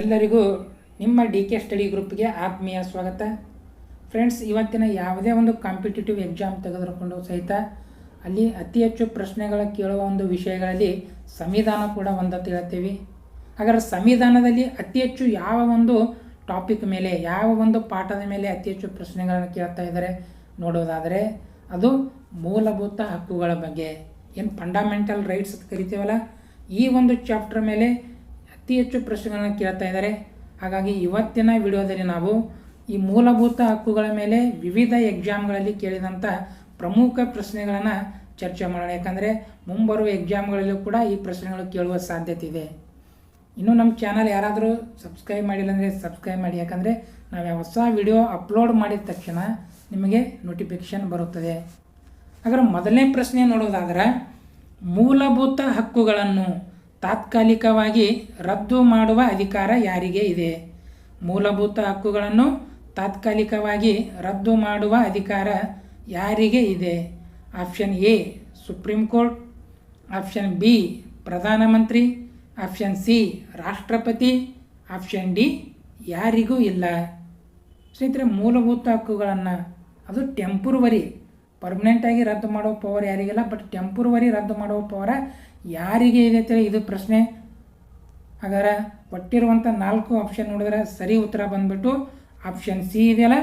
ಎಲ್ಲರಿಗೂ ನಿಮ್ಮ D K study ಗ್ರೂಪ್ಗೆ ಆತ್ಮೀಯ ಸ್ವಾಗತ. ಫ್ರೆಂಡ್ಸ್, ಇವತ್ತಿನ ಯಾವುದೇ ಒಂದು ಕಾಂಪಿಟೇಟಿವ್ ಎಕ್ಸಾಮ್ ತೆಗೆದುಕೊಂಡು ಸಹಿತ ಅಲ್ಲಿ ಅತಿ ಹೆಚ್ಚು ಪ್ರಶ್ನೆಗಳ ಕೇಳುವ ಒಂದು ವಿಷಯಗಳಲ್ಲಿ ಸಂವಿಧಾನ ಕೂಡ ಒಂದು ಹೇಳ್ತೀವಿ. ಹಾಗಾದ್ರೆ ಸಂವಿಧಾನದಲ್ಲಿ ಅತಿ ಹೆಚ್ಚು ಯಾವ ಒಂದು ಟಾಪಿಕ್ ಮೇಲೆ, ಯಾವ ಒಂದು ಪಾಠದ ಮೇಲೆ ಅತಿ ಹೆಚ್ಚು ಪ್ರಶ್ನೆಗಳನ್ನು ಕೇಳ್ತಾ ಇದ್ದಾರೆ ನೋಡೋದಾದರೆ ಅದು ಮೂಲಭೂತ ಹಕ್ಕುಗಳ ಬಗ್ಗೆ. ಏನು ಫಂಡಮೆಂಟಲ್ ರೈಟ್ಸ್ ಕರಿತೀವಲ್ಲ, ಈ ಒಂದು ಚಾಪ್ಟರ್ ಮೇಲೆ ಅತಿ ಹೆಚ್ಚು ಪ್ರಶ್ನೆಗಳನ್ನು ಕೇಳ್ತಾ ಇದ್ದಾರೆ. ಹಾಗಾಗಿ ಇವತ್ತಿನ ವಿಡಿಯೋದಲ್ಲಿ ನಾವು ಈ ಮೂಲಭೂತ ಹಕ್ಕುಗಳ ಮೇಲೆ ವಿವಿಧ ಎಕ್ಸಾಮ್ಗಳಲ್ಲಿ ಕೇಳಿದಂಥ ಪ್ರಮುಖ ಪ್ರಶ್ನೆಗಳನ್ನು ಚರ್ಚೆ ಮಾಡೋಣ. ಯಾಕಂದರೆ ಮುಂಬರುವ ಎಕ್ಸಾಮ್ಗಳಲ್ಲೂ ಕೂಡ ಈ ಪ್ರಶ್ನೆಗಳು ಕೇಳುವ ಸಾಧ್ಯತೆ ಇದೆ. ಇನ್ನು ನಮ್ಮ ಚಾನಲ್ ಯಾರಾದರೂ ಸಬ್ಸ್ಕ್ರೈಬ್ ಮಾಡಿಲ್ಲ ಅಂದರೆ ಸಬ್ಸ್ಕ್ರೈಬ್ ಮಾಡಿ. ಯಾಕಂದರೆ ನಾವು ಹೊಸ ವಿಡಿಯೋ ಅಪ್ಲೋಡ್ ಮಾಡಿದ ತಕ್ಷಣ ನಿಮಗೆ ನೋಟಿಫಿಕೇಷನ್ ಬರುತ್ತದೆ. ಹಾಗಾದ್ರೆ ಮೊದಲನೇ ಪ್ರಶ್ನೆ ನೋಡೋದಾದ್ರೆ ಮೂಲಭೂತ ಹಕ್ಕುಗಳನ್ನು ತಾತ್ಕಾಲಿಕವಾಗಿ ರದ್ದು ಮಾಡುವ ಅಧಿಕಾರ ಯಾರಿಗೆ ಇದೆ? ಮೂಲಭೂತ ಹಕ್ಕುಗಳನ್ನು ತಾತ್ಕಾಲಿಕವಾಗಿ ರದ್ದು ಮಾಡುವ ಅಧಿಕಾರ ಯಾರಿಗೆ ಇದೆ? Option A, supreme court. Option B, ಪ್ರಧಾನಮಂತ್ರಿ. ಆಪ್ಷನ್ ಸಿ, ರಾಷ್ಟ್ರಪತಿ. ಆಪ್ಷನ್ ಡಿ, ಯಾರಿಗೂ ಇಲ್ಲ. ಸ್ನೇಹಿತರೆ, ಮೂಲಭೂತ ಹಕ್ಕುಗಳನ್ನು, ಅದು ಟೆಂಪುರವರಿ ಪರ್ಮನೆಂಟಾಗಿ ರದ್ದು ಮಾಡುವ ಪವರ್ ಯಾರಿಗಿಲ್ಲ ಬಟ್ ಟೆಂಪುರವರಿ ರದ್ದು ಮಾಡುವ ಪವರ ಯಾರಿಗೆ ಇದೆ ಅಂತೇಳಿ ಇದು ಪ್ರಶ್ನೆ. ಹಾಗಾದ್ರೆ ಕೊಟ್ಟಿರುವಂಥ ನಾಲ್ಕು ಆಪ್ಷನ್ ನೋಡಿದ್ರೆ ಸರಿ ಉತ್ತರ ಬಂದ್ಬಿಟ್ಟು ಆಪ್ಷನ್ ಸಿ ಇದೆಯಲ್ಲ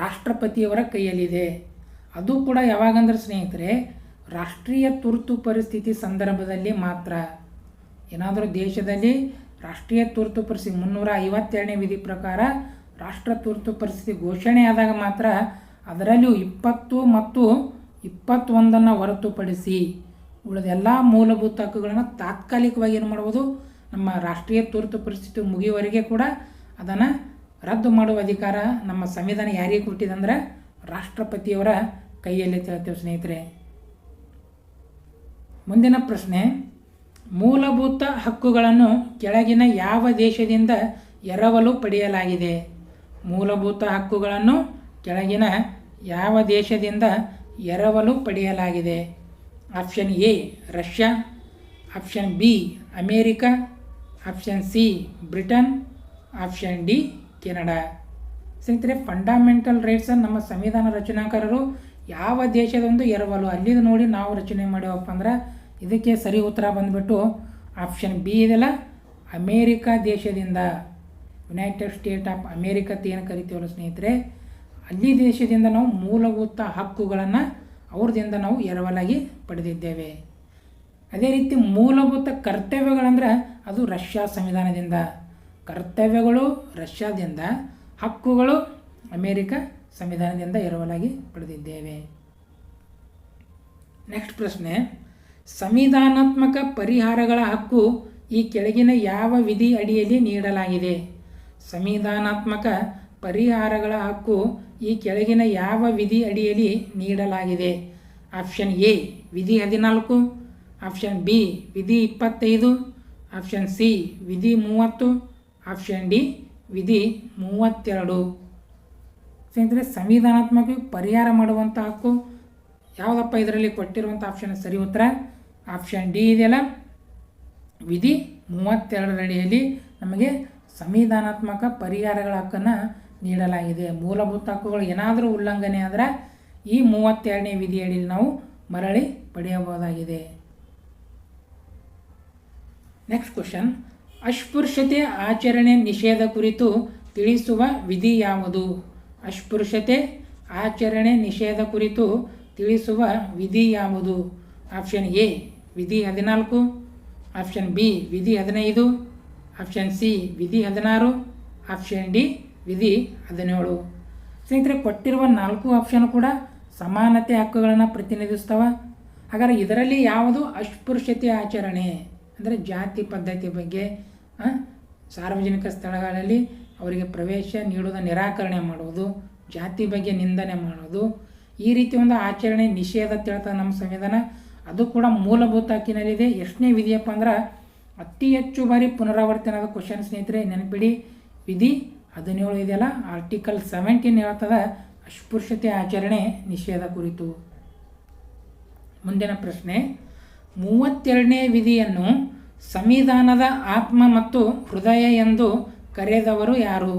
ರಾಷ್ಟ್ರಪತಿಯವರ ಕೈಯಲ್ಲಿದೆ. ಅದು ಕೂಡ ಯಾವಾಗಂದ್ರೆ ಸ್ನೇಹಿತರೆ, ರಾಷ್ಟ್ರೀಯ ತುರ್ತು ಪರಿಸ್ಥಿತಿ ಸಂದರ್ಭದಲ್ಲಿ ಮಾತ್ರ. ಏನಾದರೂ ದೇಶದಲ್ಲಿ ರಾಷ್ಟ್ರೀಯ ತುರ್ತು ಪರಿಸ್ಥಿತಿ, ಮುನ್ನೂರ ಐವತ್ತೆರಡನೇ ವಿಧಿ ಪ್ರಕಾರ ರಾಷ್ಟ್ರ ತುರ್ತು ಪರಿಸ್ಥಿತಿ ಘೋಷಣೆ ಆದಾಗ ಮಾತ್ರ ಅದರಲ್ಲೂ ಇಪ್ಪತ್ತು ಮತ್ತು ಇಪ್ಪತ್ತೊಂದನ್ನು ಹೊರತುಪಡಿಸಿ ಉಳಿದೆಲ್ಲ ಮೂಲಭೂತ ಹಕ್ಕುಗಳನ್ನು ತಾತ್ಕಾಲಿಕವಾಗಿ ಏನು ಮಾಡ್ಬೋದು, ನಮ್ಮ ರಾಷ್ಟ್ರೀಯ ತುರ್ತು ಪರಿಸ್ಥಿತಿ ಮುಗಿಯುವವರೆಗೆ ಕೂಡ ಅದನ್ನು ರದ್ದು ಮಾಡುವ ಅಧಿಕಾರ ನಮ್ಮ ಸಂವಿಧಾನ ಯಾರಿಗೆ ಕೊಟ್ಟಿದೆ ಅಂದರೆ ರಾಷ್ಟ್ರಪತಿಯವರ ಕೈಯಲ್ಲಿ ಹೇಳ್ತೇವೆ ಸ್ನೇಹಿತರೆ. ಮುಂದಿನ ಪ್ರಶ್ನೆ, ಮೂಲಭೂತ ಹಕ್ಕುಗಳನ್ನು ಕೆಳಗಿನ ಯಾವ ದೇಶದಿಂದ ಎರವಲು ಪಡೆಯಲಾಗಿದೆ? ಮೂಲಭೂತ ಹಕ್ಕುಗಳನ್ನು ಕೆಳಗಿನ ಯಾವ ದೇಶದಿಂದ ಎರವಲು ಪಡೆಯಲಾಗಿದೆ? Option A Russia option B America option C Britain option D Canada ಸ್ನೇಹಿತರೆ ಫಂಡಮೆಂಟಲ್ ರೈಟ್ಸ್ ನಮ್ಮ ಸಂವಿಧಾನ ರಚನಾಕಾರರು ಯಾವ ದೇಶದೊಂದು ಎರವಲು ಅಲ್ಲಿದು ನೋಡಿ ನಾವು ರಚನೆ ಮಾಡ್ಯವಪ್ಪ ಅಂದ್ರೆ ಇದಕ್ಕೆ ಸರಿ ಉತ್ತರ ಬಂದ್ಬಿಟ್ಟು ಆಪ್ಷನ್ ಬಿ ಇದೆಲ್ಲ ಅಮೇರಿಕಾ ದೇಶದಿಂದ. ಯುನೈಟೆಡ್ ಸ್ಟೇಟ್ ಆಫ್ ಅಮೇರಿಕಾ ಏನು ಕರಿತೀವಲ್ಲ ಸ್ನೇಹಿತರೆ, ಅಲ್ಲಿ ದೇಶದಿಂದ ನಾವು ಮೂಲಭೂತ ಹಕ್ಕುಗಳನ್ನು ಅವ್ರದಿಂದ ನಾವು ಎರವಲಾಗಿ ಪಡೆದಿದ್ದೇವೆ. ಅದೇ ರೀತಿ ಮೂಲಭೂತ ಕರ್ತವ್ಯಗಳಂದ್ರೆ ಅದು ರಷ್ಯಾ ಸಂವಿಧಾನದಿಂದ. ಕರ್ತವ್ಯಗಳು ರಷ್ಯಾದಿಂದ, ಹಕ್ಕುಗಳು ಅಮೇರಿಕ ಸಂವಿಧಾನದಿಂದ ಎರವಲಾಗಿ ಪಡೆದಿದ್ದೇವೆ. ನೆಕ್ಸ್ಟ್ ಪ್ರಶ್ನೆ. ಸಂವಿಧಾನಾತ್ಮಕ ಪರಿಹಾರಗಳ ಹಕ್ಕು ಈ ಕೆಳಗಿನ ಯಾವ ವಿಧಿ ಅಡಿಯಲ್ಲಿ ನೀಡಲಾಗಿದೆ? ಸಂವಿಧಾನಾತ್ಮಕ ಪರಿಹಾರಗಳ ಹಕ್ಕು ಈ ಕೆಳಗಿನ ಯಾವ ವಿಧಿ ಅಡಿಯಲ್ಲಿ ನೀಡಲಾಗಿದೆ? ಆಪ್ಷನ್ ಎ, ವಿಧಿ ಹದಿನಾಲ್ಕು. ಆಪ್ಷನ್ ಬಿ, ವಿಧಿ ಇಪ್ಪತ್ತೈದು. ಆಪ್ಷನ್ ಸಿ, ವಿಧಿ ಮೂವತ್ತು. ಆಪ್ಷನ್ ಡಿ, ವಿಧಿ ಮೂವತ್ತೆರಡು. ಸ್ನೇಹಿತರೆ, ಸಂವಿಧಾನಾತ್ಮಕ ಪರಿಹಾರ ಮಾಡುವಂಥ ಹಕ್ಕು ಯಾವುದಪ್ಪ ಇದರಲ್ಲಿ ಕೊಟ್ಟಿರುವಂಥ ಆಪ್ಷನ್ ಸರಿ ಉತ್ತರ? ಆಪ್ಷನ್ ಡಿ ಇದೆಯಲ್ಲ? ವಿಧಿ ಮೂವತ್ತೆರಡರಡಿಯಲ್ಲಿ ನಮಗೆ ಸಂವಿಧಾನಾತ್ಮಕ ಪರಿಹಾರಗಳ ಹಕ್ಕನ್ನು ನೀಡಲಾಗಿದೆ. ಮೂಲಭೂತ ಹಕ್ಕುಗಳು ಏನಾದರೂ ಉಲ್ಲಂಘನೆ ಆದರೆ ಈ ಮೂವತ್ತೆರಡನೇ ವಿಧಿಯಡಿಯಲ್ಲಿ ನಾವು ಮರಳಿ ಪಡೆಯಬಹುದಾಗಿದೆ. ನೆಕ್ಸ್ಟ್ ಕ್ವಶನ್ ಅಸ್ಪೃಶ್ಯತೆ ಆಚರಣೆ ನಿಷೇಧ ಕುರಿತು ತಿಳಿಸುವ ವಿಧಿ ಯಾವುದು? ಅಸ್ಪೃಶ್ಯತೆ ಆಚರಣೆ ನಿಷೇಧ ಕುರಿತು ತಿಳಿಸುವ ವಿಧಿ ಯಾವುದು? ಆಪ್ಷನ್ ಎ ವಿಧಿ ಹದಿನಾಲ್ಕು. ಆಪ್ಷನ್ ಬಿ ವಿಧಿ ಹದಿನೈದು. ಆಪ್ಷನ್ ಸಿ ವಿಧಿ ಹದಿನಾರು. ಆಪ್ಷನ್ ಡಿ ವಿಧಿ ಹದಿನೇಳು. ಸ್ನೇಹಿತರೆ, ಕೊಟ್ಟಿರುವ ನಾಲ್ಕು ಆಪ್ಷನ್ ಕೂಡ ಸಮಾನತೆ ಹಕ್ಕುಗಳನ್ನು ಪ್ರತಿನಿಧಿಸ್ತವೆ. ಹಾಗಾದರೆ ಇದರಲ್ಲಿ ಯಾವುದು ಅಸ್ಪೃಶ್ಯತೆ ಆಚರಣೆ? ಅಂದರೆ ಜಾತಿ ಪದ್ಧತಿ ಬಗ್ಗೆ ಸಾರ್ವಜನಿಕ ಸ್ಥಳಗಳಲ್ಲಿ ಅವರಿಗೆ ಪ್ರವೇಶ ನೀಡುವುದ, ನಿರಾಕರಣೆ ಮಾಡುವುದು, ಜಾತಿ ಬಗ್ಗೆ ನಿಂದನೆ ಮಾಡೋದು ಈ ರೀತಿ ಒಂದು ಆಚರಣೆ ನಿಷೇಧ ಅಂತ ಹೇಳ್ತದೆ ನಮ್ಮ ಸಂವಿಧಾನ. ಅದು ಕೂಡ ಮೂಲಭೂತ ಹಕ್ಕಿನಲ್ಲಿದೆ. ಎಷ್ಟನೇ ವಿಧಿಯಪ್ಪ ಅಂದ್ರೆ ಅತಿ ಹೆಚ್ಚು ಬಾರಿ ಪುನರಾವರ್ತನೆ ಆದ ಕ್ವಶನ್ ಸ್ನೇಹಿತರೆ, ನೆನಪಿಡಿ. ವಿಧಿ ಹದಿನೇಳು ಇದೆಯಲ್ಲ? ಆರ್ಟಿಕಲ್ ಸೆವೆಂಟೀನ್ ಹೇಳ್ತದ, ಅಸ್ಪೃಶ್ಯತೆ ಆಚರಣೆ ನಿಷೇಧ ಕುರಿತು. ಮುಂದಿನ ಪ್ರಶ್ನೆ, ಮೂವತ್ತೆರಡನೇ ವಿಧಿಯನ್ನು ಸಂವಿಧಾನದ ಆತ್ಮ ಮತ್ತು ಹೃದಯ ಎಂದು ಕರೆದವರು ಯಾರು?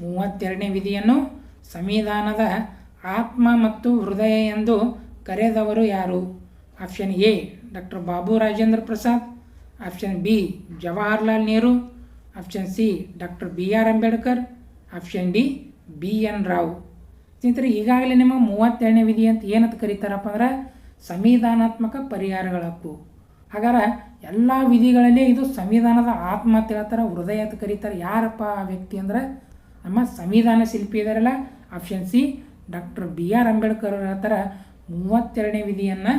ಮೂವತ್ತೆರಡನೇ ವಿಧಿಯನ್ನು ಸಂವಿಧಾನದ ಆತ್ಮ ಮತ್ತು ಹೃದಯ ಎಂದು ಕರೆದವರು ಯಾರು? Option A doctor Babu Rajendra Prasad. Option B Jawaharlal Nehru. Option C doctor B R Ambedkar option D B N Rau ಸ್ನೇಹಿತರೆ, ಈಗಾಗಲೇ ನಿಮ್ಮ ಮೂವತ್ತೆರಡನೇ ವಿಧಿ ಅಂತ ಏನಂತ ಕರೀತಾರಪ್ಪ ಅಂದ್ರೆ ಸಂವಿಧಾನಾತ್ಮಕ ಪರಿಹಾರಗಳ ಹಕ್ಕು. ಹಾಗಾದ್ರೆ ಎಲ್ಲ ವಿಧಿಗಳಲ್ಲಿ ಇದು ಸಂವಿಧಾನದ ಆತ್ಮ ಅಂತ ಹೇಳ್ತಾರೆ, ಹೃದಯ ಅಂತ ಕರೀತಾರೆ. ಯಾರಪ್ಪ ಆ ವ್ಯಕ್ತಿ ಅಂದ್ರೆ? ನಮ್ಮ ಸಂವಿಧಾನ ಶಿಲ್ಪಿ ಇದಾರಲ್ಲ. Option C doctor B R Ambedkar ಹೇಳ್ತಾರೆ ಮೂವತ್ತೆರಡನೇ ವಿಧಿಯನ್ನು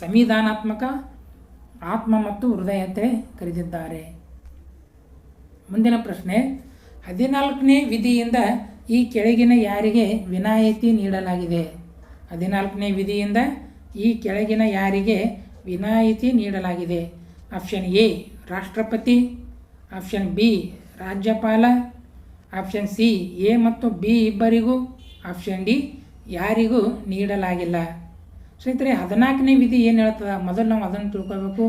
ಸಂವಿಧಾನಾತ್ಮಕ ಆತ್ಮ ಮತ್ತು ಹೃದಯ ಅಂತೇಳಿ ಕರೆದಿದ್ದಾರೆ. ಮುಂದಿನ ಪ್ರಶ್ನೆ, ಹದಿನಾಲ್ಕನೇ ವಿಧಿಯಿಂದ ಈ ಕೆಳಗಿನ ಯಾರಿಗೆ ವಿನಾಯಿತಿ ನೀಡಲಾಗಿದೆ? ಹದಿನಾಲ್ಕನೇ ವಿಧಿಯಿಂದ ಈ ಕೆಳಗಿನ ಯಾರಿಗೆ ವಿನಾಯಿತಿ ನೀಡಲಾಗಿದೆ? ಆಪ್ಷನ್ ಎ, ರಾಷ್ಟ್ರಪತಿ. ಆಪ್ಷನ್ ಬಿ, ರಾಜ್ಯಪಾಲ. ಆಪ್ಷನ್ ಸಿ, ಎ ಮತ್ತು ಬಿ ಇಬ್ಬರಿಗೂ. ಆಪ್ಷನ್ ಡಿ, ಯಾರಿಗೂ ನೀಡಲಾಗಿಲ್ಲ. ಸ್ನೇಹಿತರೆ, ಹದಿನಾಲ್ಕನೇ ವಿಧಿ ಏನು ಹೇಳ್ತದೆ? ಮೊದಲು ನಾವು ಅದನ್ನು ತಿಳ್ಕೊಬೇಕು.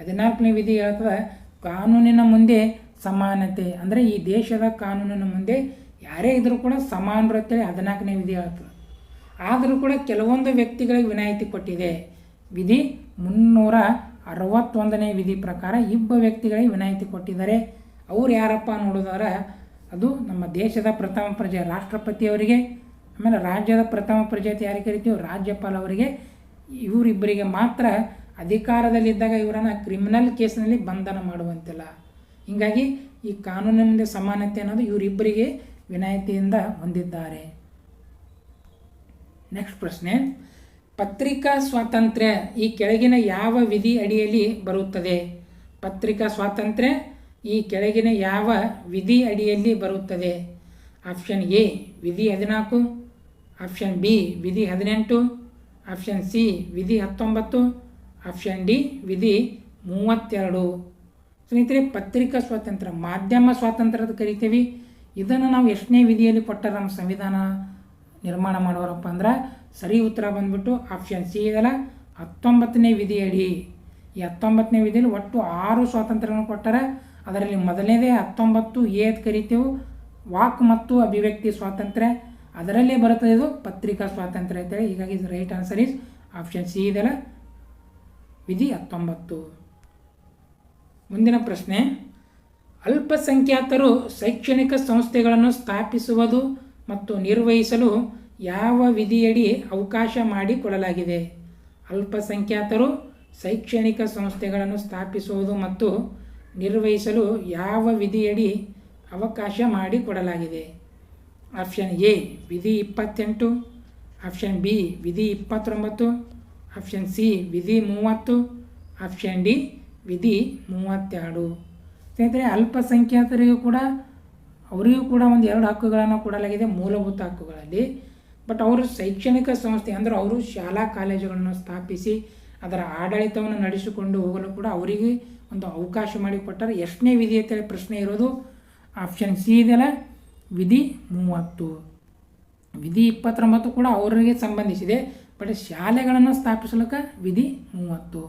ಹದಿನಾಲ್ಕನೇ ವಿಧಿ ಹೇಳ್ತದೆ, ಕಾನೂನಿನ ಮುಂದೆ ಸಮಾನತೆ. ಅಂದರೆ ಈ ದೇಶದ ಕಾನೂನಿನ ಮುಂದೆ ಯಾರೇ ಇದ್ದರೂ ಕೂಡ ಸಮಾನರು ಅಂತೇಳಿ ಹದಿನಾಲ್ಕನೇ ವಿಧಿ ಹೇಳ್ತದೆ ಆದರೂ ಕೂಡ ಕೆಲವೊಂದು ವ್ಯಕ್ತಿಗಳಿಗೆ ವಿನಾಯಿತಿ ಕೊಟ್ಟಿದೆ. ವಿಧಿ ಮುನ್ನೂರ ಅರವತ್ತೊಂದನೇ ವಿಧಿ ಪ್ರಕಾರ ಇಬ್ಬ ವ್ಯಕ್ತಿಗಳಿಗೆ ವಿನಾಯಿತಿ ಕೊಟ್ಟಿದ್ದಾರೆ. ಅವ್ರು ಯಾರಪ್ಪ ನೋಡಿದ್ರೆ ಅದು ನಮ್ಮ ದೇಶದ ಪ್ರಥಮ ಪ್ರಜೆ ರಾಷ್ಟ್ರಪತಿಯವರಿಗೆ ಆಮೇಲೆ ರಾಜ್ಯದ ಪ್ರಥಮ ಪ್ರಜೆ ಯಾರಿಗೆ ಕರಿತೀವಿ, ರಾಜ್ಯಪಾಲ ಅವರಿಗೆ. ಇವರಿಬ್ಬರಿಗೆ ಮಾತ್ರ ಅಧಿಕಾರದಲ್ಲಿದ್ದಾಗ ಇವರನ್ನು ಕ್ರಿಮಿನಲ್ ಕೇಸ್ನಲ್ಲಿ ಬಂಧನ ಮಾಡುವಂತಿಲ್ಲ. ಹೀಗಾಗಿ ಈ ಕಾನೂನಿನ ಮುಂದೆ ಸಮಾನತೆ ಅನ್ನೋದು ಇವರಿಬ್ಬರಿಗೆ ವಿನಾಯಿತಿಯಿಂದ ಹೊಂದಿದ್ದಾರೆ. ನೆಕ್ಸ್ಟ್ ಪ್ರಶ್ನೆ. ಪತ್ರಿಕಾ ಸ್ವಾತಂತ್ರ್ಯ ಈ ಕೆಳಗಿನ ಯಾವ ವಿಧಿ ಅಡಿಯಲ್ಲಿ ಬರುತ್ತದೆ? ಪತ್ರಿಕಾ ಸ್ವಾತಂತ್ರ್ಯ ಈ ಕೆಳಗಿನ ಯಾವ ವಿಧಿ ಅಡಿಯಲ್ಲಿ ಬರುತ್ತದೆ? ಆಪ್ಷನ್ ಎ ವಿಧಿ ಹದಿನಾಲ್ಕು. ಆಪ್ಷನ್ ಬಿ ವಿಧಿ ಹದಿನೆಂಟು. ಆಪ್ಷನ್ ಸಿ ವಿಧಿ ಹತ್ತೊಂಬತ್ತು. ಆಪ್ಷನ್ ಡಿ ವಿಧಿ ಮೂವತ್ತೆರಡು. ಸ್ನೇಹಿತರೆ, ಪತ್ರಿಕಾ ಸ್ವಾತಂತ್ರ್ಯ, ಮಾಧ್ಯಮ ಸ್ವಾತಂತ್ರ್ಯ ಅಂತ ಕರಿತೀವಿ. ಇದನ್ನು ನಾವು ಎಷ್ಟನೇ ವಿಧಿಯಲ್ಲಿ ಕೊಟ್ಟ ನಮ್ಮ ಸಂವಿಧಾನ ನಿರ್ಮಾಣ ಮಾಡೋರಪ್ಪ ಅಂದ್ರೆ ಸರಿ ಉತ್ತರ ಬಂದ್ಬಿಟ್ಟು ಆಪ್ಷನ್ ಸಿ ಇದಲ್ಲ ಹತ್ತೊಂಬತ್ತನೇ ವಿಧಿಯಡಿ. ಈ ಹತ್ತೊಂಬತ್ತನೇ ವಿಧಿಯಲ್ಲಿ ಒಟ್ಟು ಆರು ಸ್ವಾತಂತ್ರ್ಯಗಳನ್ನು ಕೊಟ್ಟರೆ ಅದರಲ್ಲಿ ಮೊದಲನೇದೇ ಹತ್ತೊಂಬತ್ತು ಎ ಅಂತ ಕರಿತೇವೆ. ವಾಕ್ ಮತ್ತು ಅಭಿವ್ಯಕ್ತಿ ಸ್ವಾತಂತ್ರ್ಯ, ಅದರಲ್ಲೇ ಬರುತ್ತದೆ ಇದು ಪತ್ರಿಕಾ ಸ್ವಾತಂತ್ರ್ಯ ಅಂತೇಳಿ. ಹೀಗಾಗಿ right answer is option C ಇದೆಲ್ಲ ವಿಧಿ ಹತ್ತೊಂಬತ್ತು. ಮುಂದಿನ ಪ್ರಶ್ನೆ. ಅಲ್ಪಸಂಖ್ಯಾತರು ಶೈಕ್ಷಣಿಕ ಸಂಸ್ಥೆಗಳನ್ನು ಸ್ಥಾಪಿಸುವುದು ಮತ್ತು ನಿರ್ವಹಿಸಲು ಯಾವ ವಿಧಿಯಡಿ ಅವಕಾಶ ಮಾಡಿಕೊಡಲಾಗಿದೆ? ಅಲ್ಪಸಂಖ್ಯಾತರು ಶೈಕ್ಷಣಿಕ ಸಂಸ್ಥೆಗಳನ್ನು ಸ್ಥಾಪಿಸುವುದು ಮತ್ತು ನಿರ್ವಹಿಸಲು ಯಾವ ವಿಧಿಯಡಿ ಅವಕಾಶ ಮಾಡಿಕೊಡಲಾಗಿದೆ? ಆಪ್ಷನ್ ಎ, ವಿಧಿ ಇಪ್ಪತ್ತೆಂಟು. ಆಪ್ಷನ್ ಬಿ, ವಿಧಿ ಇಪ್ಪತ್ತೊಂಬತ್ತು. ಆಪ್ಷನ್ ಸಿ, ವಿಧಿ ಮೂವತ್ತು. ಆಪ್ಷನ್ ಡಿ ವಿಧಿ ಮೂವತ್ತೆರಡು. ಸ್ನೇಹಿತರೆ, ಅಲ್ಪಸಂಖ್ಯಾತರಿಗೂ ಕೂಡ, ಅವರಿಗೂ ಕೂಡ ಒಂದು ಎರಡು ಹಕ್ಕುಗಳನ್ನು ಕೊಡಲಾಗಿದೆ, ಮೂಲಭೂತ ಹಕ್ಕುಗಳಲ್ಲಿ. ಬಟ್ ಅವರು ಶೈಕ್ಷಣಿಕ ಸಂಸ್ಥೆ, ಅಂದರೆ ಅವರು ಶಾಲಾ ಕಾಲೇಜುಗಳನ್ನು ಸ್ಥಾಪಿಸಿ, ಅದರ ಆಡಳಿತವನ್ನು ನಡೆಸಿಕೊಂಡು ಹೋಗಲು ಕೂಡ ಅವರಿಗೆ ಒಂದು ಅವಕಾಶ ಮಾಡಿಕೊಟ್ಟರೆ. ಎಷ್ಟನೇ ವಿಧಿ ಅಂತೇಳಿ ಪ್ರಶ್ನೆ ಇರೋದು, ಆಪ್ಷನ್ ಸಿ ಇದೆಲ್ಲ ವಿಧಿ ಮೂವತ್ತು. ವಿಧಿ ಇಪ್ಪತ್ತೊಂಬತ್ತು ಕೂಡ ಅವರಿಗೆ ಸಂಬಂಧಿಸಿದೆ, ಬಟ್ ಶಾಲೆಗಳನ್ನು ಸ್ಥಾಪಿಸಲಿಕ್ಕೆ ವಿಧಿ ಮೂವತ್ತು.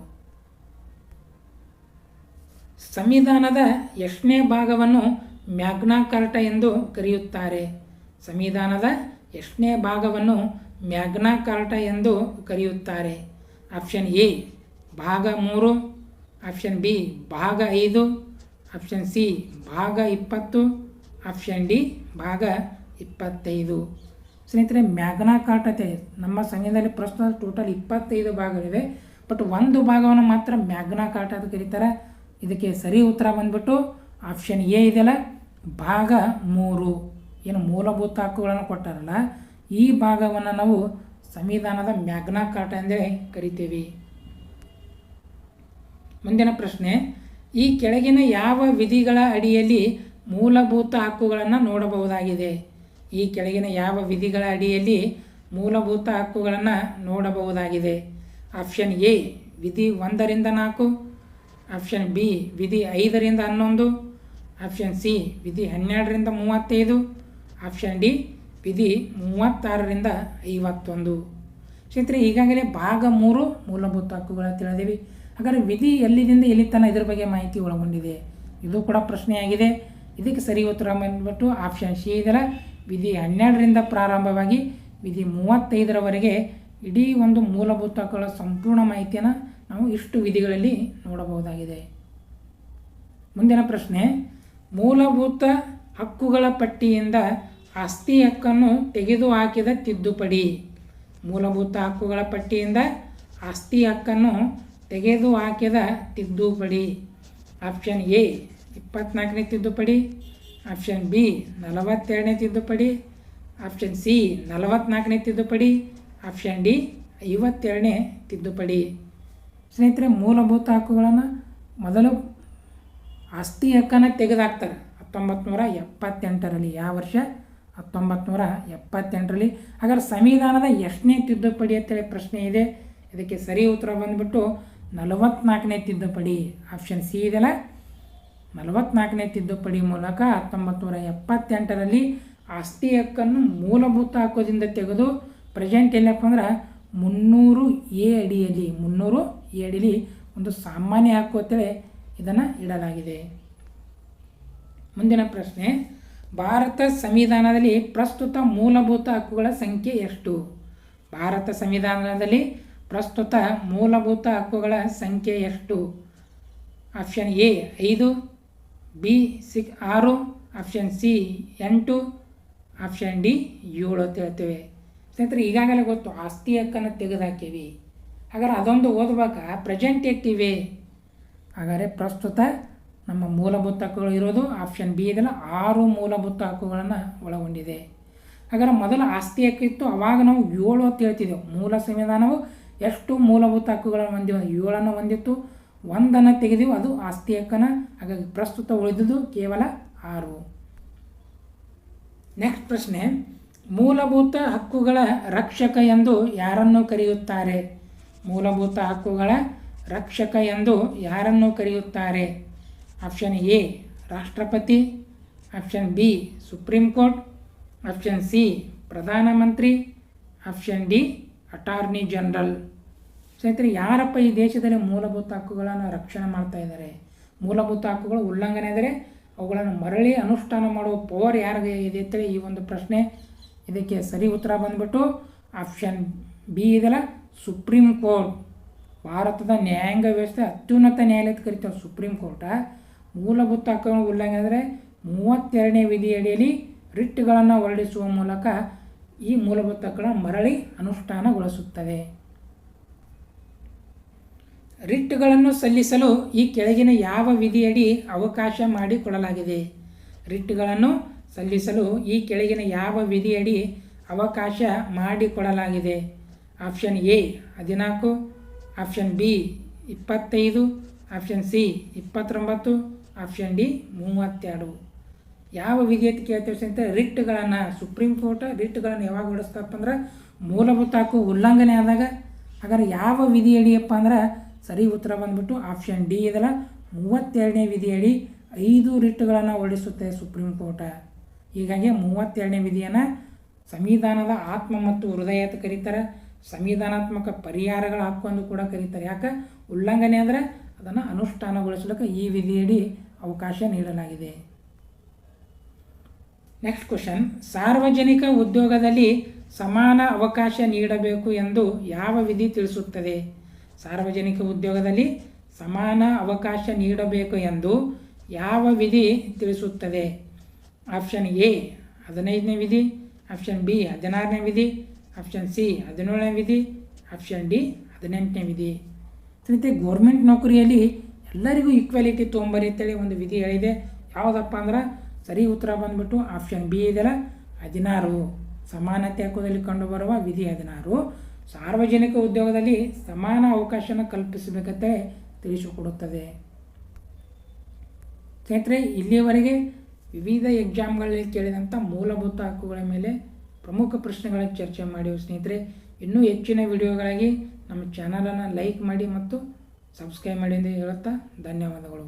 ಸಂವಿಧಾನದ ಎಷ್ಟನೇ ಭಾಗವನ್ನು ಮ್ಯಾಗ್ನಾ ಕಾರ್ಟ ಎಂದು ಕರೆಯುತ್ತಾರೆ. ಸಂವಿಧಾನದ ಎಷ್ಟನೇ ಭಾಗವನ್ನು ಮ್ಯಾಗ್ನಾ ಕಾರ್ಟ ಎಂದು ಕರೆಯುತ್ತಾರೆ. ಆಪ್ಷನ್ ಎ, ಭಾಗ ಮೂರು. ಆಪ್ಷನ್ ಬಿ, ಭಾಗ ಐದು. ಆಪ್ಷನ್ ಸಿ, ಭಾಗ ಇಪ್ಪತ್ತು. ಆಪ್ಷನ್ ಡಿ, ಭಾಗ ಇಪ್ಪತ್ತೈದು. ಸ್ನೇಹಿತರೆ ಮ್ಯಾಗ್ನಾ ಕಾರ್ಟತೆ ನಮ್ಮ ಸಂಘದಲ್ಲಿ ಪ್ರಸ್ತುತ ಟೋಟಲ್ ಇಪ್ಪತ್ತೈದು ಭಾಗಗಳಿವೆ. ಬಟ್ ಒಂದು ಭಾಗವನ್ನು ಮಾತ್ರ ಮ್ಯಾಗ್ನಾ ಕಾರ್ಟ ಅಂತ ಕರೀತಾರೆ. ಇದಕ್ಕೆ ಸರಿ ಉತ್ತರ ಬಂದ್ಬಿಟ್ಟು ಆಪ್ಷನ್ ಎ ಇದೆಯಲ್ಲ, ಭಾಗ ಮೂರು. ಏನು ಮೂಲಭೂತ ಹಕ್ಕುಗಳನ್ನು ಕೊಟ್ಟಾರಲ್ಲ, ಈ ಭಾಗವನ್ನು ನಾವು ಸಂವಿಧಾನದ ಮ್ಯಾಗ್ನಾ ಕಾರ್ಟ ಎಂದೇ ಕರಿತೀವಿ. ಮುಂದಿನ ಪ್ರಶ್ನೆ, ಈ ಕೆಳಗಿನ ಯಾವ ವಿಧಿಗಳ ಅಡಿಯಲ್ಲಿ ಮೂಲಭೂತ ಹಕ್ಕುಗಳನ್ನು ನೋಡಬಹುದಾಗಿದೆ? ಈ ಕೆಳಗಿನ ಯಾವ ವಿಧಿಗಳ ಅಡಿಯಲ್ಲಿ ಮೂಲಭೂತ ಹಕ್ಕುಗಳನ್ನು ನೋಡಬಹುದಾಗಿದೆ? ಆಪ್ಷನ್ ಎ ವಿಧಿ ಒಂದರಿಂದ ನಾಲ್ಕು. ಆಪ್ಷನ್ ಬಿ ವಿಧಿ ಐದರಿಂದ ಹನ್ನೊಂದು, ಆಪ್ಷನ್ ಸಿ ವಿಧಿ ಹನ್ನೆರಡರಿಂದ ಮೂವತ್ತೈದು, ಆಪ್ಷನ್ ಡಿ ವಿಧಿ ಮೂವತ್ತಾರರಿಂದ ಐವತ್ತೊಂದು. ಸ್ನೇಹಿತರೆ, ಈಗಾಗಲೇ ಭಾಗ ಮೂರು ಮೂಲಭೂತ ಹಕ್ಕುಗಳ ತಿಳಿದೀವಿ. ಹಾಗಾದರೆ ವಿಧಿ ಎಲ್ಲಿದಿಂದ ಎಲ್ಲಿ ತನಕ ಇದ್ರ ಬಗ್ಗೆ ಮಾಹಿತಿ ಒಳಗೊಂಡಿದೆ. ಇದು ಕೂಡ ಪ್ರಶ್ನೆಯಾಗಿದೆ. ಇದಕ್ಕೆ ಸರಿ ಉತ್ತರ ಬಂದ್ಬಿಟ್ಟು ಆಪ್ಷನ್ ಸಿ ಇದರ ವಿಧಿ ಹನ್ನೆರಡರಿಂದ ಪ್ರಾರಂಭವಾಗಿ ವಿಧಿ ಮೂವತ್ತೈದರವರೆಗೆ ಇಡೀ ಒಂದು ಮೂಲಭೂತ ಹಕ್ಕುಗಳ ಸಂಪೂರ್ಣ ಮಾಹಿತಿಯನ್ನು ನಾವು ಇಷ್ಟು ವಿಧಿಗಳಲ್ಲಿ ನೋಡಬಹುದಾಗಿದೆ. ಮುಂದಿನ ಪ್ರಶ್ನೆ, ಮೂಲಭೂತ ಹಕ್ಕುಗಳ ಪಟ್ಟಿಯಿಂದ ಆಸ್ತಿ ಹಕ್ಕನ್ನು ತೆಗೆದುಹಾಕಿದ ತಿದ್ದುಪಡಿ. ಮೂಲಭೂತ ಹಕ್ಕುಗಳ ಪಟ್ಟಿಯಿಂದ ಆಸ್ತಿ ಹಕ್ಕನ್ನು ತೆಗೆದುಹಾಕಿದ ತಿದ್ದುಪಡಿ. ಆಪ್ಷನ್ ಎ, ಇಪ್ಪತ್ನಾಲ್ಕನೇ ತಿದ್ದುಪಡಿ. ಆಪ್ಷನ್ ಬಿ, ನಲವತ್ತೆರಡನೇ ತಿದ್ದುಪಡಿ. ಆಪ್ಷನ್ ಸಿ, ನಲವತ್ನಾಲ್ಕನೇ ತಿದ್ದುಪಡಿ. ಆಪ್ಷನ್ ಡಿ, ಐವತ್ತೆರಡನೇ ತಿದ್ದುಪಡಿ. ಸ್ನೇಹಿತರೆ, ಮೂಲಭೂತ ಹಕ್ಕುಗಳನ್ನು ಮೊದಲು ಆಸ್ತಿ ಹಕ್ಕನ್ನು ತೆಗೆದಾಕ್ತಾರೆ. ಹತ್ತೊಂಬತ್ತು ನೂರ ಎಪ್ಪತ್ತೆಂಟರಲ್ಲಿ ಯಾವ ವರ್ಷ? ಹತ್ತೊಂಬತ್ತು ನೂರ ಎಪ್ಪತ್ತೆಂಟರಲ್ಲಿ. ಹಾಗಾದ್ರೆ ಸಂವಿಧಾನದ ಎಷ್ಟನೇ ತಿದ್ದುಪಡಿ ಅಂತೇಳಿ ಪ್ರಶ್ನೆ ಇದೆ. ಇದಕ್ಕೆ ಸರಿ ಉತ್ತರ ಬಂದುಬಿಟ್ಟು ನಲವತ್ನಾಲ್ಕನೇ ತಿದ್ದುಪಡಿ ಆಪ್ಷನ್ ಸಿ ಇದೆಲ್ಲ ನಲವತ್ನಾಲ್ಕನೇ ತಿದ್ದುಪಡಿ ಮೂಲಕ ಹತ್ತೊಂಬತ್ತು ನೂರ ಎಪ್ಪತ್ತೆಂಟರಲ್ಲಿ ಆಸ್ತಿ ಹಕ್ಕನ್ನು ಮೂಲಭೂತ ಹಕ್ಕುದಿಂದ ತೆಗೆದು ಪ್ರೆಸೆಂಟ್ ಎಲ್ಲಪ್ಪ ಅಂದ್ರೆ ಮುನ್ನೂರು ಎ ಅಡಿಯಲ್ಲಿ, ಮುನ್ನೂರು ಎ ಅಡಿಲಿ ಒಂದು ಸಾಮಾನ್ಯ ಹಕ್ಕು ಅಂತೇಳಿ ಇದನ್ನು ಇಡಲಾಗಿದೆ. ಮುಂದಿನ ಪ್ರಶ್ನೆ, ಭಾರತ ಸಂವಿಧಾನದಲ್ಲಿ ಪ್ರಸ್ತುತ ಮೂಲಭೂತ ಹಕ್ಕುಗಳ ಸಂಖ್ಯೆ ಎಷ್ಟು? ಭಾರತ ಸಂವಿಧಾನದಲ್ಲಿ ಪ್ರಸ್ತುತ ಮೂಲಭೂತ ಹಕ್ಕುಗಳ ಸಂಖ್ಯೆ ಎಷ್ಟು? ಆಪ್ಷನ್ ಎ ಐದು, ಬಿ ಸಿಕ್ ಆರು, ಆಪ್ಷನ್ ಸಿ ಎಂಟು, ಆಪ್ಷನ್ ಡಿ ಏಳು ಅಂತ ಹೇಳ್ತೇವೆ. ಸ್ನೇಹಿತರೆ, ಈಗಾಗಲೇ ಗೊತ್ತು, ಆಸ್ತಿ ಹಕ್ಕನ್ನು ತೆಗೆದುಹಾಕೀವಿ ಹಾಗಾದ್ರೆ ಅದೊಂದು ಓದುವಾಗ ಪ್ರೆಸೆಂಟ್ ಎಷ್ಟಿವೆ ಹಾಗಾದರೆ ಪ್ರಸ್ತುತ ನಮ್ಮ ಮೂಲಭೂತ ಹಕ್ಕುಗಳು ಇರೋದು ಆಪ್ಷನ್ ಬಿ ಇದೆಲ್ಲ ಆರು ಮೂಲಭೂತ ಹಕ್ಕುಗಳನ್ನು ಒಳಗೊಂಡಿದೆ. ಹಾಗಾದ್ರೆ ಮೊದಲ ಆಸ್ತಿ ಹಕ್ಕಿತ್ತು ಅವಾಗ ನಾವು ಏಳು ಅಂತ ಹೇಳ್ತಿದ್ದೆವು. ಮೂಲ ಸಂವಿಧಾನವು ಎಷ್ಟು ಮೂಲಭೂತ ಹಕ್ಕುಗಳನ್ನು ಹೊಂದಿವೆ ಏಳನ್ನು ಹೊಂದಿತ್ತು, ಒಂದನ್ನು ತೆಗೆದೆವು, ಅದು ಆಸ್ತಿ ಹಕ್ಕನ ಹಾಗಾಗಿ ಪ್ರಸ್ತುತ ಉಳಿದುದು ಕೇವಲ ಆರು. ನೆಕ್ಸ್ಟ್ ಪ್ರಶ್ನೆ, ಮೂಲಭೂತ ಹಕ್ಕುಗಳ ರಕ್ಷಕ ಎಂದು ಯಾರನ್ನು ಕರೆಯುತ್ತಾರೆ? ಮೂಲಭೂತ ಹಕ್ಕುಗಳ ರಕ್ಷಕ ಎಂದು ಯಾರನ್ನು ಕರೆಯುತ್ತಾರೆ? ಆಪ್ಷನ್ ಎ, ರಾಷ್ಟ್ರಪತಿ. Option B, supreme court. Option C ಪ್ರಧಾನಮಂತ್ರಿ ಆಪ್ಷನ್ ಡಿ, ಅಟಾರ್ನಿ ಜನರಲ್. ಸ್ನೇಹಿತರೆ, ಯಾರಪ್ಪ ಈ ದೇಶದಲ್ಲಿ ಮೂಲಭೂತ ಹಕ್ಕುಗಳನ್ನು ರಕ್ಷಣೆ ಮಾಡ್ತಾ ಇದ್ದಾರೆ? ಮೂಲಭೂತ ಹಕ್ಕುಗಳು ಉಲ್ಲಂಘನೆ ಆದರೆ ಅವುಗಳನ್ನು ಮರಳಿ ಅನುಷ್ಠಾನ ಮಾಡುವ ಪವರ್ ಯಾರಿಗೆ ಇದೆ ಅಂತೇಳಿ ಈ ಒಂದು ಪ್ರಶ್ನೆ ಇದಕ್ಕೆ ಸರಿ ಉತ್ತರ ಬಂದ್ಬಿಟ್ಟು ಆಪ್ಷನ್ ಬಿ ಇದೆಲ್ಲ ಸುಪ್ರೀಂ ಕೋರ್ಟ್, ಭಾರತದ ನ್ಯಾಯಾಂಗ ವ್ಯವಸ್ಥೆ ಅತ್ಯುನ್ನತ ನ್ಯಾಯಾಲಯದ ಕರಿತೇವೆ ಸುಪ್ರೀಂ ಕೋರ್ಟ. ಮೂಲಭೂತ ಹಕ್ಕುಗಳ ಉಲ್ಲಂಘನೆ ಅಂದರೆ ಮೂವತ್ತೆರಡನೇ ವಿಧಿಯಡಿಯಲ್ಲಿ ರಿಟ್ಗಳನ್ನು ಹೊರಡಿಸುವ ಮೂಲಕ ಈ ಮೂಲಭೂತ ಹಕ್ಕುಗಳನ್ನು ಮರಳಿ ಅನುಷ್ಠಾನಗೊಳಿಸುತ್ತದೆ. ರಿಟ್ಗಳನ್ನು ಸಲ್ಲಿಸಲು ಈ ಕೆಳಗಿನ ಯಾವ ವಿಧಿಯಡಿ ಅವಕಾಶ ಮಾಡಿಕೊಡಲಾಗಿದೆ? ರಿಟ್ಗಳನ್ನು ಸಲ್ಲಿಸಲು ಈ ಕೆಳಗಿನ ಯಾವ ವಿಧಿಯಡಿ ಅವಕಾಶ ಮಾಡಿಕೊಡಲಾಗಿದೆ? ಆಪ್ಷನ್ ಎ ಹದಿನಾಲ್ಕು. ಆಪ್ಷನ್ ಬಿ ಇಪ್ಪತ್ತೈದು. ಆಪ್ಷನ್ ಸಿ ಇಪ್ಪತ್ತೊಂಬತ್ತು. ಆಪ್ಷನ್ ಡಿ ಮೂವತ್ತೆರಡು. ಯಾವ ವಿಧಿ ಅಂತ ಕೇಳ್ತೇವೆ ಅಂತ ರಿಟ್ಗಳನ್ನು ಸುಪ್ರೀಂ ಕೋರ್ಟ್ ರಿಟ್ಗಳನ್ನು ಯಾವಾಗ ಹೊಡಿಸ್ತಪ್ಪ ಅಂದ್ರೆ, ಮೂಲಭೂತ ಹಕ್ಕು ಉಲ್ಲಂಘನೆ ಆದಾಗ, ಹಾಗಾದ್ರೆ ಯಾವ ವಿಧಿ ಅಡಿಯಪ್ಪ ಅಂದ್ರೆ, ಸರಿ ಉತ್ತರ ಬಂದ್ಬಿಟ್ಟು ಆಪ್ಷನ್ ಡಿ ಇದಲ್ಲ, ಮೂವತ್ತೆರಡನೇ ವಿಧಿಯಡಿ ಐದು ರಿಟ್ಗಳನ್ನು ಹೊರಡಿಸುತ್ತೆ ಸುಪ್ರೀಂ ಕೋರ್ಟ ಹೀಗಾಗಿ ಮೂವತ್ತೆರಡನೇ ವಿಧಿಯನ್ನು, ಸಂವಿಧಾನದ ಆತ್ಮ ಮತ್ತು ಹೃದಯ ಅಂತ ಕರೀತಾರೆ. ಸಂವಿಧಾನಾತ್ಮಕ ಪರಿಹಾರಗಳು ಹಾಕೊಂಡು ಕೂಡ ಕರೀತಾರೆ. ಯಾಕೆ? ಉಲ್ಲಂಘನೆ ಅಂದರೆ ಅದನ್ನು ಅನುಷ್ಠಾನಗೊಳಿಸಲಿಕ್ಕೆ ಈ ವಿಧಿಯಡಿ ಅವಕಾಶ ನೀಡಲಾಗಿದೆ. ನೆಕ್ಸ್ಟ್ ಕ್ವಶನ್ ಸಾರ್ವಜನಿಕ ಉದ್ಯೋಗದಲ್ಲಿ ಸಮಾನ ಅವಕಾಶ ನೀಡಬೇಕು ಎಂದು ಯಾವ ವಿಧಿ ತಿಳಿಸುತ್ತದೆ? ಸಾರ್ವಜನಿಕ ಉದ್ಯೋಗದಲ್ಲಿ ಸಮಾನ ಅವಕಾಶ ನೀಡಬೇಕು ಎಂದು ಯಾವ ವಿಧಿ ತಿಳಿಸುತ್ತದೆ? ಆಪ್ಷನ್ ಎ ಹದಿನೈದನೇ ವಿಧಿ. ಆಪ್ಷನ್ ಬಿ ಹದಿನಾರನೇ ವಿಧಿ. ಆಪ್ಷನ್ ಸಿ ಹದಿನೇಳನೇ ವಿಧಿ. ಆಪ್ಷನ್ ಡಿ ಹದಿನೆಂಟನೇ ವಿಧಿ. ಸ್ನೇಹಿತರೆ ಗೌರ್ಮೆಂಟ್ ನೌಕರಿಯಲ್ಲಿ ಎಲ್ಲರಿಗೂ ಈಕ್ವಾಲಿಟಿ ತೊಗೊಂಬರಿ ಅಂತೇಳಿ ಒಂದು ವಿಧಿ ಹೇಳಿದೆ. ಯಾವುದಪ್ಪ ಅಂದ್ರೆ ಸರಿ ಉತ್ತರ ಬಂದ್ಬಿಟ್ಟು ಆಪ್ಷನ್ ಬಿ ಇದೆಲ್ಲ ಹದಿನಾರು. ಸಮಾನತೆ ಹಕ್ಕುದಲ್ಲಿ ಕಂಡುಬರುವ ವಿಧಿ ಹದಿನಾರು. ಸಾರ್ವಜನಿಕ ಉದ್ಯೋಗದಲ್ಲಿ ಸಮಾನ ಅವಕಾಶನ ಕಲ್ಪಿಸಬೇಕಂತ ತಿಳಿಸಿಕೊಡುತ್ತದೆ. ಸ್ನೇಹಿತರೆ, ಇಲ್ಲಿಯವರೆಗೆ ವಿವಿಧ ಎಕ್ಸಾಮ್ಗಳಲ್ಲಿ ಕೇಳಿದಂಥ ಮೂಲಭೂತ ಹಕ್ಕುಗಳ ಮೇಲೆ ಪ್ರಮುಖ ಪ್ರಶ್ನೆಗಳನ್ನು ಚರ್ಚೆ ಮಾಡಿ ಸ್ನೇಹಿತರೆ, ಇನ್ನೂ ಹೆಚ್ಚಿನ ವಿಡಿಯೋಗಳಾಗಿ ನಮ್ಮ ಚಾನಲನ್ನು ಲೈಕ್ ಮಾಡಿ ಮತ್ತು ಸಬ್ಸ್ಕ್ರೈಬ್ ಮಾಡಿ ಎಂದು ಹೇಳುತ್ತಾ ಧನ್ಯವಾದಗಳು.